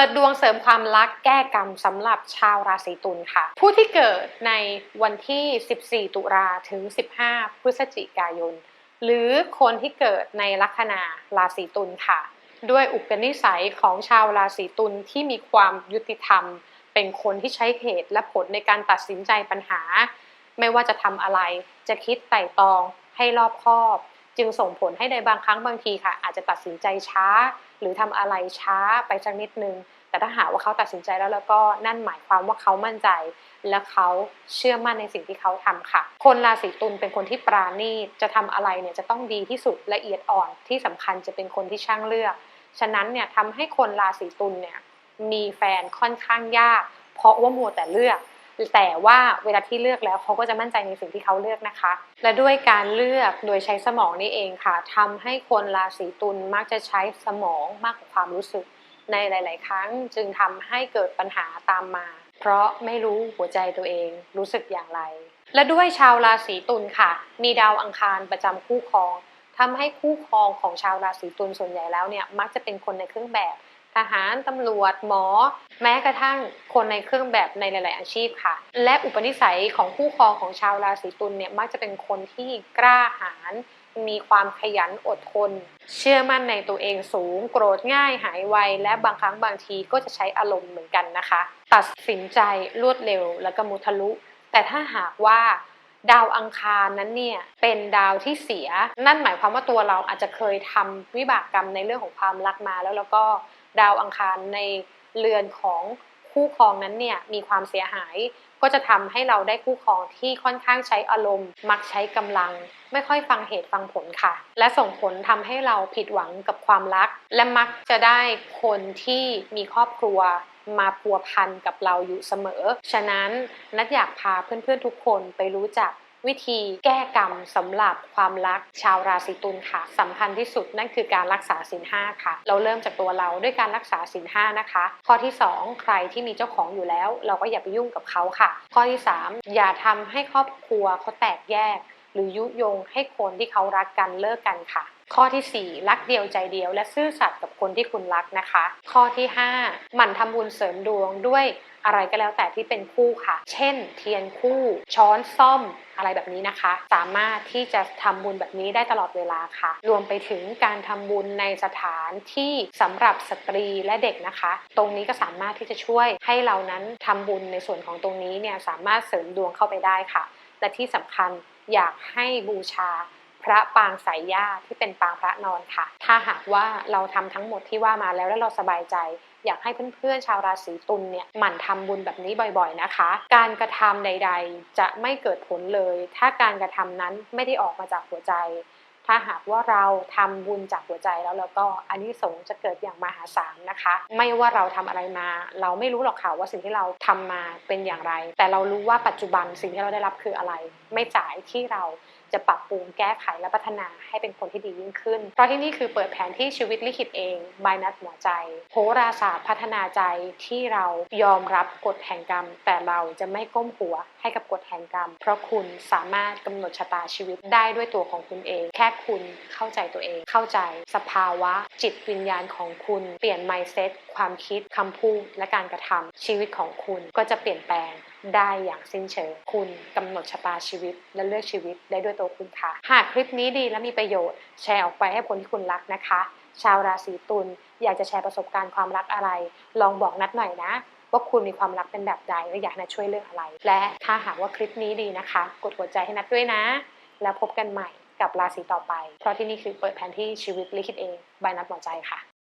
ปิดดวงเสริมความรักแก้กรรมสำหรับชาวราศีตุลค่ะ ผู้ที่เกิดในวันที่ 14 ตุลาถึง 15 พฤศจิกายน หรือคนที่เกิดในลัคนาราศีตุลค่ะ ด้วยอุปนิสัยของชาวราศีตุลที่มีความยุติธรรม เป็นคนที่ใช้เหตุและผลในการตัดสินใจปัญหา ไม่ว่าจะทำอะไรจะคิดไต่ตองให้รอบคอบ จึงส่งผลให้ในบางครั้งบางทีค่ะ อาจจะตัดสินใจช้า หรือทำอะไรช้าไปสักนิดนึง แต่ถ้าหากว่าเขาตัดสินใจแล้วแล้วก็นั่นหมายความว่าเขามั่นใจ และเขาเชื่อมั่นในสิ่งที่เขาทำค่ะ คนราศีตุลเป็นคนที่ปราณีตจะทำอะไรเนี่ยจะต้องดีที่สุดละเอียดอ่อนที่สำคัญจะเป็นคนที่ช่างเลือก ฉะนั้นเนี่ยทำให้คนราศีตุลเนี่ยมีแฟนค่อนข้างยาก เพราะว่ามัวแต่เลือก แต่ว่าเวลาที่เลือกแล้วเขาก็จะมั่นใจในสิ่งที่เขาเลือกนะคะ และด้วยการเลือกโดยใช้สมองนี่เองค่ะทำให้คนราศีตุลมักจะใช้สมองมากกว่าความรู้สึก ในหลาย ๆ ครั้งจึงทำให้เกิดปัญหาตามมา เพราะไม่รู้หัวใจตัวเองรู้สึกอย่างไร และด้วยชาวราศีตุลค่ะ มีดาวอังคารประจำคู่ครองทำให้คู่ครองของชาวราศีตุลส่วนใหญ่แล้วเนี่ยมักจะเป็นคนในเครื่องแบบ ทหารตำรวจหมอ แม้กระทั่งคนในเครื่องแบบในหลาย ๆ อาชีพค่ะ และอุปนิสัยของคู่ครองของชาวราศีตุลเนี่ยมักจะเป็นคนที่กล้าหาญมีความขยันอดทน เชื่อมั่นในตัวเองสูง โกรธง่ายหายไว และบางครั้งบางทีก็จะใช้อารมณ์เหมือนกันนะคะ ตัดสินใจรวดเร็วแล้วก็มุทะลุ แต่ถ้าหากว่าดาวอังคารนั้นเนี่ยเป็นดาวที่เสีย นั่นหมายความว่าตัวเราอาจจะเคยทำวิบากกรรมในเรื่องของความรักมาแล้วแล้วก็ ดาวอังคารในเรือนของคู่ครองนั้นเนี่ยมีความเสียหายก็จะทำให้เราได้คู่ครองที่ค่อนข้างใช้อารมณ์ มักใช้กำลัง ไม่ค่อยฟังเหตุฟังผลค่ะ และส่งผลทำให้เราผิดหวังกับความรัก และมักจะได้คนที่มีครอบครัวมาพัวพันกับเราอยู่เสมอ ฉะนั้นนัดอยากพาเพื่อนๆทุกคนไปรู้จัก วิธีแก้กรรมสำหรับความรักชาวราศีตุลค่ะสำคัญที่สุดนั่นคือการรักษาศีลห้าค่ะ เราเริ่มจากตัวเราด้วยการรักษาศีลห้านะคะ ข้อที่ 2 ใครที่มีเจ้าของอยู่แล้ว เราก็อย่าไปยุ่งกับเขาค่ะ ข้อที่ 3 อย่าทำให้ครอบครัวเขาแตกแยก หรือยุยงให้คนที่เขารักกันเลิกกันค่ะ ข้อทีสี่ 4 รักเดียวใจเดียว และซื่อสัตย์กับคนที่คุณรักนะคะ ข้อที่ 5 หมั่นทำบุญเสริมดวงด้วยอะไรก็แล้วแต่ที่เป็นคู่ค่ะ เช่น เทียนคู่ ช้อนซ่อมอะไรแบบนี้นะคะ สามารถที่จะทำบุญแบบนี้ได้ตลอดเวลาค่ะ รวมไปถึงการทำบุญในสถานที่สำหรับสตรีและเด็กนะคะ ตรงนี้ก็สามารถที่จะช่วยให้เรานั้นทำบุญในส่วนของตรงนี้เนี่ยสามารถเสริมดวงเข้าไปได้ค่ะ และที่สำคัญอยากให้บูชา ระปางสายญาติที่เป็นปางพระนอนค่ะ ถ้าหากว่าเราทำทั้งหมดที่ว่ามาแล้วแล้วเราสบายใจ อยากให้เพื่อนๆชาวราศีตุลเนี่ยหมั่นทำบุญแบบนี้บ่อยๆนะคะ การกระทำใด ๆ จะไม่เกิดผลเลย ถ้าการกระทำนั้นไม่ได้ออกมาจากหัวใจ ถ้าหากว่าเราทำบุญจากหัวใจแล้วแล้วก็อันนี้สงส์จะเกิดอย่างมหาศาลนะคะ ไม่ว่าเราทำอะไรมา เราไม่รู้หรอกค่ะว่าสิ่งที่เราทำมาเป็นอย่างไร แต่เรารู้ว่าปัจจุบันสิ่งที่เราได้รับคืออะไร ไม่จ่ายที่เราจะปรับปรุงแก้ไขและพัฒนาให้เป็นคนที่ดียิ่งขึ้น เพราะที่นี่คือเปิดแผนที่ชีวิตลิขิตเองบายนัดหมอใจโหราศาสตร์พัฒนาใจที่เรายอมรับกฎแห่งกรรม แต่เราจะไม่ก้มหัวให้กับกฎแห่งกรรม เพราะคุณสามารถกำหนดชะตาชีวิตได้ด้วยตัวของคุณเอง แค่คุณเข้าใจตัวเอง เข้าใจสภาวะ จิตวิญญาณของคุณเปลี่ยน mindset ความคิดคำพูดและการกระทำชีวิตของคุณก็จะเปลี่ยนแปลง ได้อย่างสิ้นเชิง คุณกำหนดชะตาชีวิต และเลือกชีวิตได้ด้วยตัวคุณค่ะ หากคลิปนี้ดีและมีประโยชน์ แชร์ออกไปให้คนที่คุณรักนะคะ ชาวราศีตุลอยากจะแชร์ประสบการณ์ความรักอะไร ลองบอกนัดหน่อยนะว่าคุณมีความรักเป็นแบบใดและอยากนัดช่วยเรื่องอะไร และถ้าหากว่าคลิปนี้ดีนะคะ กดหัวใจให้นัดด้วยนะ แล้วพบกันใหม่กับราศีต่อไป เพราะที่นี่คือเปิดแผนที่ชีวิตลิขิตเอง บายนัดหมอใจค่ะ